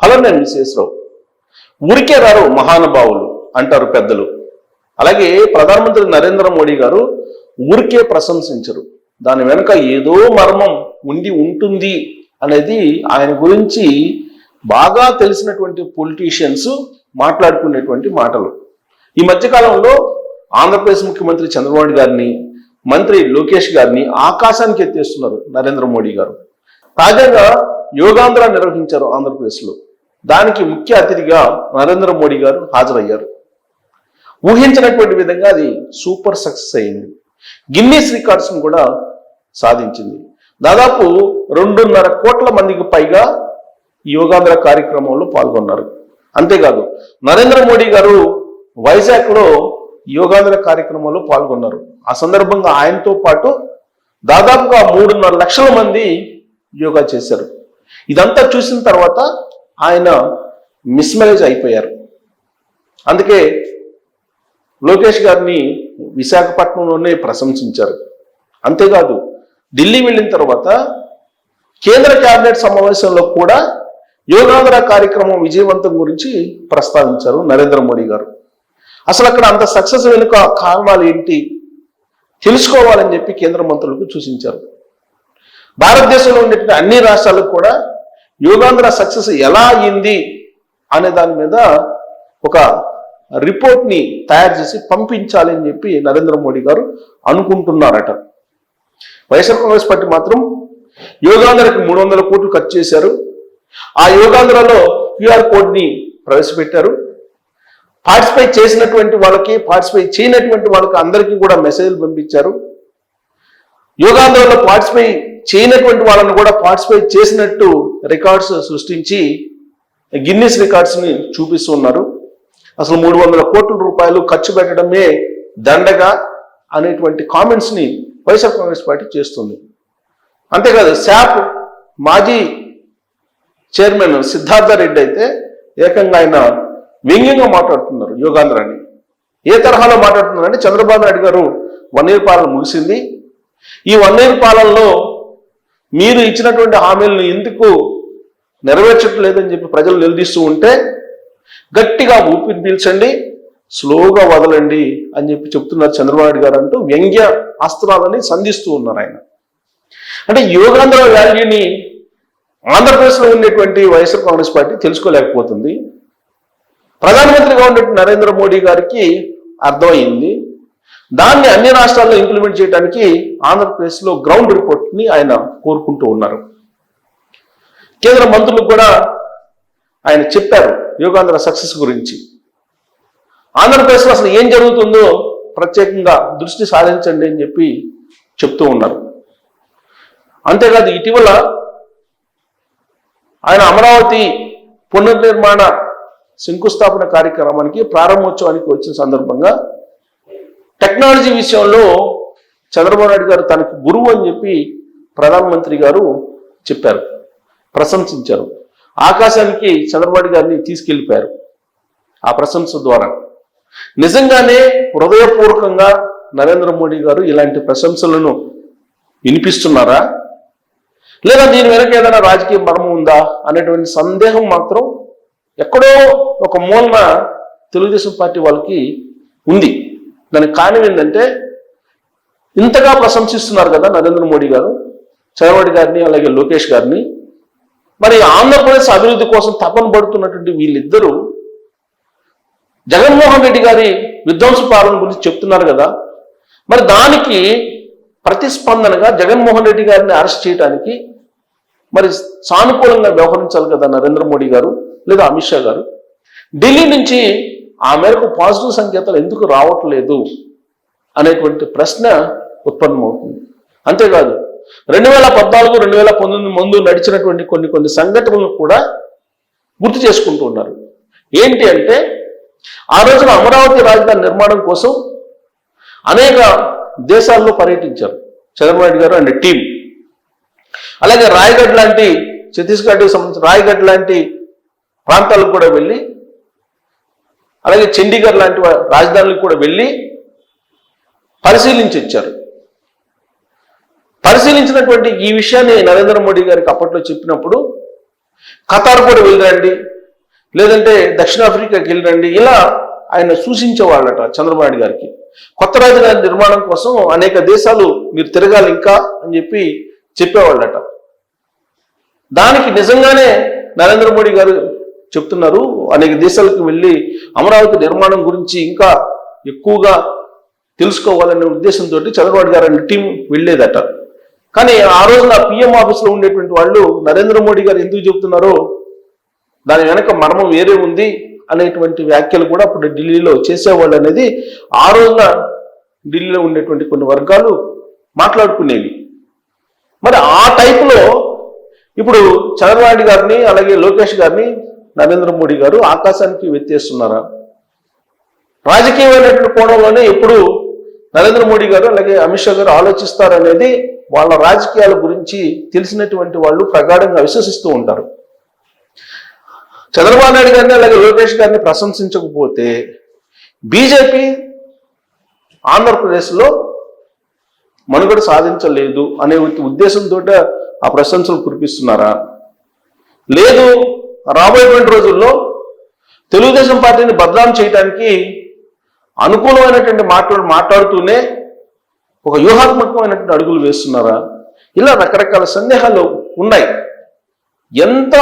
Hello నేను విశ్వేశ్వరరావు. ఊరికే రారు మహానుభావులు అంటారు పెద్దలు. అలాగే ప్రధానమంత్రి నరేంద్ర మోడీ గారు ఊరికే ప్రశంసించరు. దాని వెనుక ఏదో మర్మం ఉండి ఉంటుంది అనేది ఆయన గురించి బాగా తెలిసినటువంటి పొలిటీషియన్స్ మాట్లాడుకునేటువంటి మాటలు. ఈ మధ్యకాలంలో ఆంధ్రప్రదేశ్ ముఖ్యమంత్రి చంద్రబాబు గారిని మంత్రి లోకేష్ గారిని ఆకాశానికి ఎత్తేస్తున్నారు నరేంద్ర మోడీ గారు. తాజాగా యోగాంధ్ర నిర్వహించారు ఆంధ్రప్రదేశ్లో. దానికి ముఖ్య అతిథిగా నరేంద్ర మోడీ గారు హాజరయ్యారు. ఊహించినటువంటి విధంగా అది సూపర్ సక్సెస్ అయింది. గిన్నీస్ రికార్డ్స్ను కూడా సాధించింది. దాదాపు రెండున్నర కోట్ల మందికి పైగా యోగాంధ్ర కార్యక్రమంలో పాల్గొన్నారు. అంతేకాదు నరేంద్ర మోడీ గారు వైజాగ్లో యోగాంధ్ర కార్యక్రమంలో పాల్గొన్నారు. ఆ సందర్భంగా ఆయనతో పాటు దాదాపుగా మూడున్నర లక్షల మంది యోగా చేశారు. ఇదంతా చూసిన తర్వాత ఆయన మిస్మరేజ్ అయిపోయారు. అందుకే లోకేష్ గారిని విశాఖపట్నంలోనే ప్రశంసించారు. అంతేకాదు ఢిల్లీ వెళ్ళిన తర్వాత కేంద్ర కేబినెట్ సమావేశంలో కూడా యోగాంధ్ర కార్యక్రమం విజయవంతం గురించి ప్రస్తావించారు నరేంద్ర మోడీ గారు. అసలు అక్కడ అంత సక్సెస్ వెనుక కారణాలు ఏంటి? తెలుసుకోవాలని చెప్పి కేంద్ర మంత్రులకు సూచించారు. భారతదేశంలో ఉండేటువంటి అన్ని రాష్ట్రాలకు కూడా యోగాంధ్ర సక్సెస్ ఎలా అయింది అనే దాని మీద ఒక రిపోర్ట్ని తయారు చేసి పంపించాలి అని చెప్పి నరేంద్ర మోడీ గారు అనుకుంటున్నారట. వైఎస్ఆర్ కాంగ్రెస్ పార్టీ మాత్రం యోగాంధ్రకి మూడు వందల కోట్లు ఖర్చు చేశారు. ఆ యోగాంధ్రలో క్యూఆర్ కోడ్ని ప్రవేశపెట్టారు. పార్టిసిపేట్ చేసినటువంటి వాళ్ళకి పార్టిసిపేట్ చేయనటువంటి వాళ్ళకి అందరికీ కూడా మెసేజ్లు పంపించారు. యోగాంధ్రలో పార్టిసిపేట్ చేయనటువంటి వాళ్ళను కూడా పార్టిసిపేట్ చేసినట్టు రికార్డ్స్ సృష్టించి గిన్నిస్ రికార్డ్స్ని చూపిస్తున్నారు అసలు మూడు వందల కోట్ల రూపాయలు ఖర్చు పెట్టడమే దండగా అనేటువంటి కామెంట్స్ని వైఎస్ఆర్ కాంగ్రెస్ పార్టీ చేస్తుంది. అంతేకాదు శాప్ మాజీ చైర్మన్ సిద్ధార్థ రెడ్డి అయితే ఏకంగా ఆయన వ్యంగ్యంగా మాట్లాడుతున్నారు యోగాంధ్రాన్ని. ఏ తరహాలో మాట్లాడుతున్నారంటే చంద్రబాబు నాయుడు గారు వన్ ఇయర్ పాలన ముగిసింది. ఈ వన్ ఇయర్ పాలనలో మీరు ఇచ్చినటువంటి హామీలను ఎందుకు నెరవేర్చట్లేదని చెప్పి ప్రజలు నిలదీస్తూ ఉంటే గట్టిగా ఊపిరి పీల్చండి స్లోగా వదలండి అని చెప్పి చెప్తున్నారు చంద్రబాబు గారు అంటూ వ్యంగ్య అస్త్రాలని సంధిస్తూ ఉన్నారు ఆయన. అంటే యోగాంధ్ర వ్యాల్యూని ఆంధ్రప్రదేశ్లో ఉండేటువంటి వైఎస్ఆర్ కాంగ్రెస్ పార్టీ తెలుసుకోలేకపోతుంది. ప్రధానమంత్రిగా ఉన్నటువంటి నరేంద్ర మోడీ గారికి అర్థమైంది దాన్ని అన్ని రాష్ట్రాల్లో ఇంప్లిమెంట్ చేయడానికి ఆంధ్రప్రదేశ్లో గ్రౌండ్ రిపోర్ట్ని ఆయన కోరుకుంటూ ఉన్నారు. కేంద్ర మంత్రులకు కూడా ఆయన చెప్పారు యోగాంధ్ర సక్సెస్ గురించి. ఆంధ్రప్రదేశ్లో అసలు ఏం జరుగుతుందో ప్రత్యేకంగా దృష్టి సాధించండి అని చెప్పి చెప్తూ ఉన్నారు. అంతేకాదు ఇటీవల ఆయన అమరావతి పునర్నిర్మాణ శంకుస్థాపన కార్యక్రమానికి ప్రారంభోత్సవానికి వచ్చిన సందర్భంగా టెక్నాలజీ విషయంలో చంద్రబాబు నాయుడు గారు తనకు గురువు అని చెప్పి ప్రధానమంత్రి గారు చెప్పారు ప్రశంసించారు. ఆకాశానికి చంద్రబాబు గారిని తీసుకెళ్ళిపోయారు ఆ ప్రశంస ద్వారా. నిజంగానే హృదయపూర్వకంగా నరేంద్ర మోడీ గారు ఇలాంటి ప్రశంసలను వినిపిస్తున్నారా? లేదా దీని వెనక ఏదైనా రాజకీయ మర్మం ఉందా అనేటువంటి సందేహం మాత్రం ఎక్కడో ఒక మూలన తెలుగుదేశం పార్టీ వాళ్ళకి ఉంది. దానికి కారణం ఏంటంటే ఇంతగా ప్రశంసిస్తున్నారు కదా నరేంద్ర మోడీ గారు చంద్రబాబు గారిని అలాగే లోకేష్ గారిని. మరి ఆంధ్రప్రదేశ్ అభివృద్ధి కోసం తపన పడుతున్నటువంటి వీళ్ళిద్దరూ జగన్మోహన్ రెడ్డి గారి విధ్వంస పాలన గురించి చెప్తున్నారు కదా. మరి దానికి ప్రతిస్పందనగా జగన్మోహన్ రెడ్డి గారిని అరెస్ట్ చేయడానికి మరి సానుకూలంగా వ్యవహరించాలి కదా నరేంద్ర మోడీ గారు లేదా అమిత్ షా గారు. ఢిల్లీ నుంచి ఆ మేరకు పాజిటివ్ సంకేతాలు ఎందుకు రావట్లేదు అనేటువంటి ప్రశ్న ఉత్పన్నమవుతుంది. అంతేకాదు రెండు వేల పద్నాలుగు రెండు వేల పంతొమ్మిది ముందు నడిచినటువంటి కొన్ని కొన్ని సంఘటనలు కూడా గుర్తు చేసుకుంటూ ఉన్నారు. ఏంటి అంటే ఆ రోజున అమరావతి రాజధాని నిర్మాణం కోసం అనేక దేశాల్లో పర్యటించారు. చంద్రబాబు నాయుడు గారు అండ్ టీం. అలాగే రాయగఢ్ లాంటి ఛత్తీస్గఢ్కి సంబంధించిన రాయగఢ్ లాంటి ప్రాంతాలకు కూడా వెళ్ళి అలాగే చండీగఢ్ లాంటి రాజధానులకు కూడా వెళ్ళి పరిశీలించి వచ్చారు. పరిశీలించినటువంటి ఈ విషయాన్ని నరేంద్ర మోడీ గారికి అప్పట్లో చెప్పినప్పుడు ఖతార్ కూడా వెళ్ళిరండి లేదంటే దక్షిణాఫ్రికాకి వెళ్ళిరండి ఇలా ఆయన సూచించేవాళ్ళట చంద్రబాబు నాయుడు గారికి. కొత్త రాజధాని నిర్మాణం కోసం అనేక దేశాలు మీరు తిరగాలి ఇంకా అని చెప్పి చెప్పేవాళ్ళట. దానికి నిజంగానే నరేంద్ర మోడీ గారు చెప్తున్నారు. అనేక దేశాలకు వెళ్ళి అమరావతి నిర్మాణం గురించి ఇంకా ఎక్కువగా తెలుసుకోవాలనే ఉద్దేశంతో చంద్రబాబు గారు అనే టీం వెళ్ళేదట. కానీ ఆ రోజున పిఎం ఆఫీస్లో ఉండేటువంటి వాళ్ళు నరేంద్ర మోడీ గారు ఎందుకు చెబుతున్నారో దాని వెనక మర్మం వేరే ఉంది అనేటువంటి వ్యాఖ్యలు కూడా అప్పుడు ఢిల్లీలో చేసేవాళ్ళు అనేది ఆ రోజున ఢిల్లీలో ఉండేటువంటి కొన్ని వర్గాలు మాట్లాడుకునేవి. మరి ఆ టైపులో ఇప్పుడు చంద్రబాబు గారిని అలాగే లోకేష్ గారిని నరేంద్ర మోడీ గారు ఆకాశానికి వెత్తేస్తున్నారా రాజకీయమైనటువంటి కోణంలోనే ఎప్పుడు నరేంద్ర మోడీ గారు అలాగే అమిత్ షా గారు ఆలోచిస్తారనేది వాళ్ళ రాజకీయాల గురించి తెలిసినటువంటి వాళ్ళు ప్రగాఢంగా విశ్వసిస్తూ ఉంటారు. చంద్రబాబు నాయుడు గారిని అలాగే లోకేష్ గారిని ప్రశంసించకపోతే బీజేపీ ఆంధ్రప్రదేశ్లో మనుగడ సాధించలేదు అనే ఉద్దేశంతో ఆ ప్రశంసలు కురిపిస్తున్నారా? లేదు రాబోయేటువంటి రోజుల్లో తెలుగుదేశం పార్టీని బదనాం చేయడానికి అనుకూలమైనటువంటి మాటలు మాట్లాడుతూనే ఒక వ్యూహాత్మకమైనటువంటి అడుగులు వేస్తున్నారా? ఇలా రకరకాల సందేహాలు ఉన్నాయి. ఎంత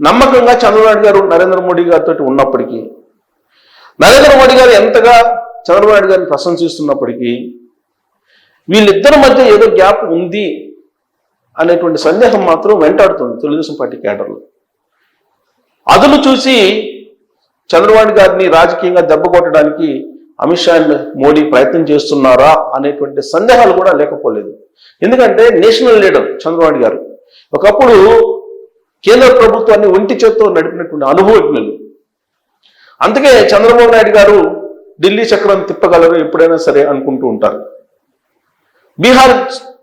నమ్మకంగా చంద్రబాబు గారు నరేంద్ర మోడీ గారితో ఉన్నప్పటికీ నరేంద్ర మోడీ గారు ఎంతగా చంద్రబాబు గారిని ప్రశంసిస్తున్నప్పటికీ వీళ్ళిద్దరి మధ్య ఏదో గ్యాప్ ఉంది అనేటువంటి సందేహం మాత్రం వెంటాడుతుంది తెలుగుదేశం పార్టీ కేడర్లో. అదును చూసి చంద్రబాబు గారిని రాజకీయంగా దెబ్బ కొట్టడానికి అమిత్ షా అండ్ మోడీ ప్రయత్నం చేస్తున్నారా అనేటువంటి సందేహాలు కూడా లేకపోలేదు. ఎందుకంటే నేషనల్ లీడర్ చంద్రబాబు గారు ఒకప్పుడు కేంద్ర ప్రభుత్వాన్ని ఒంటి చేత్తో నడిపినటువంటి అనుభవజ్ఞులు. అందుకే చంద్రబాబు నాయుడు గారు ఢిల్లీ చక్రం తిప్పగలరు ఎప్పుడైనా సరే అనుకుంటూ ఉంటారు. బీహార్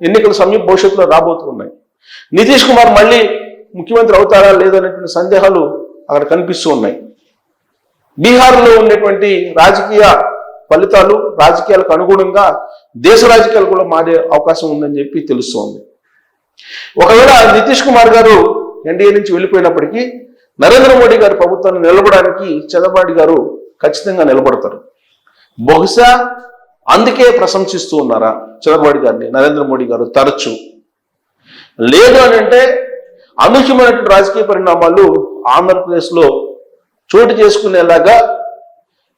ఎన్నికలు సమీప భవిష్యత్తులో రాబోతున్నాయి. నితీష్ కుమార్ మళ్ళీ ముఖ్యమంత్రి అవుతారా లేదనేటువంటి సందేహాలు అక్కడ కనిపిస్తూ ఉన్నాయి. బీహార్లో ఉండేటువంటి రాజకీయ ఫలితాలు రాజకీయాలకు అనుగుణంగా దేశ రాజకీయాలు కూడా మారే అవకాశం ఉందని చెప్పి తెలుస్తోంది. ఒకవేళ నితీష్ కుమార్ గారు ఎన్డీఏ నుంచి వెళ్ళిపోయినప్పటికీ నరేంద్ర మోడీ గారి ప్రభుత్వాన్ని నిలబడడానికి చంద్రబాబు గారు ఖచ్చితంగా నిలబడతారు. బహుశా అందుకే ప్రశంసిస్తూ ఉన్నారా చంద్రబాబు గారిని నరేంద్ర మోడీ గారు తరచు? లేదు అని అంటే అనూహ్యమైనటువంటి రాజకీయ పరిణామాలు ఆంధ్రప్రదేశ్లో చోటు చేసుకునేలాగా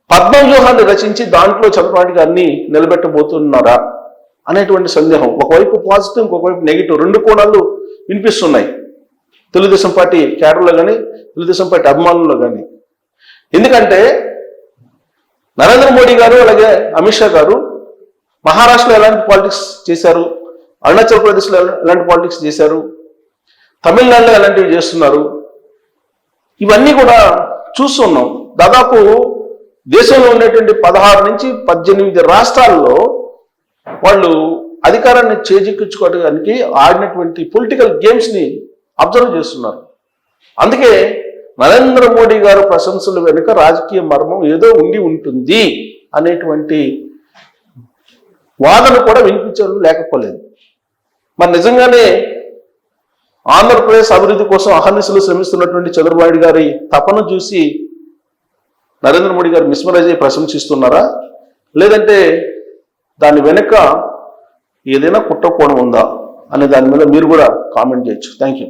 పద్మవ్యూహాన్ని రచించి దాంట్లో చంద్రబాబు గారిని నిలబెట్టబోతున్నారా అనేటువంటి సందేహం. ఒకవైపు పాజిటివ్ ఇంకొకవైపు నెగిటివ్. రెండు కోణాలు వినిపిస్తున్నాయి. తెలుగుదేశం పార్టీ కేడర్లో కానీ తెలుగుదేశం పార్టీ అభిమానుల్లో కానీ ఎందుకంటే నరేంద్ర మోడీ గారు అలాగే అమిత్ షా గారు మహారాష్ట్రలో ఎలాంటి పాలిటిక్స్ చేశారు? అరుణాచల్ ప్రదేశ్లో ఎలాంటి పాలిటిక్స్ చేశారు? తమిళనాడులో ఎలాంటివి చేస్తున్నారు. ఇవన్నీ కూడా చూస్తున్నాం. దాదాపు దేశంలో ఉండేటువంటి పదహారు నుంచి పద్దెనిమిది రాష్ట్రాల్లో వాళ్ళు అధికారాన్ని చేజిక్కించుకోవడానికి ఆడినటువంటి పొలిటికల్ గేమ్స్ని అబ్జర్వ్ చేస్తున్నారు. అందుకే నరేంద్ర మోడీ గారు ప్రశంసలు వెనుక రాజకీయ మర్మం ఏదో ఉండి ఉంటుంది అనేటువంటి వాదన కూడా వినిపించడం లేకపోలేదు. మరి నిజంగానే ఆంధ్రప్రదేశ్ అభివృద్ధి కోసం అహర్నిశలు శ్రమిస్తున్నటువంటి చంద్రబాబు గారి తపన చూసి నరేంద్ర మోడీ గారు మిస్మరైజ్ అయ్యి ప్రశంసిస్తున్నారా? లేదంటే దాని వెనుక ఏదైనా కుట్రకోణం ఉందా? అనే దాని మీద మీరు కూడా కామెంట్ చేయొచ్చు. Thank you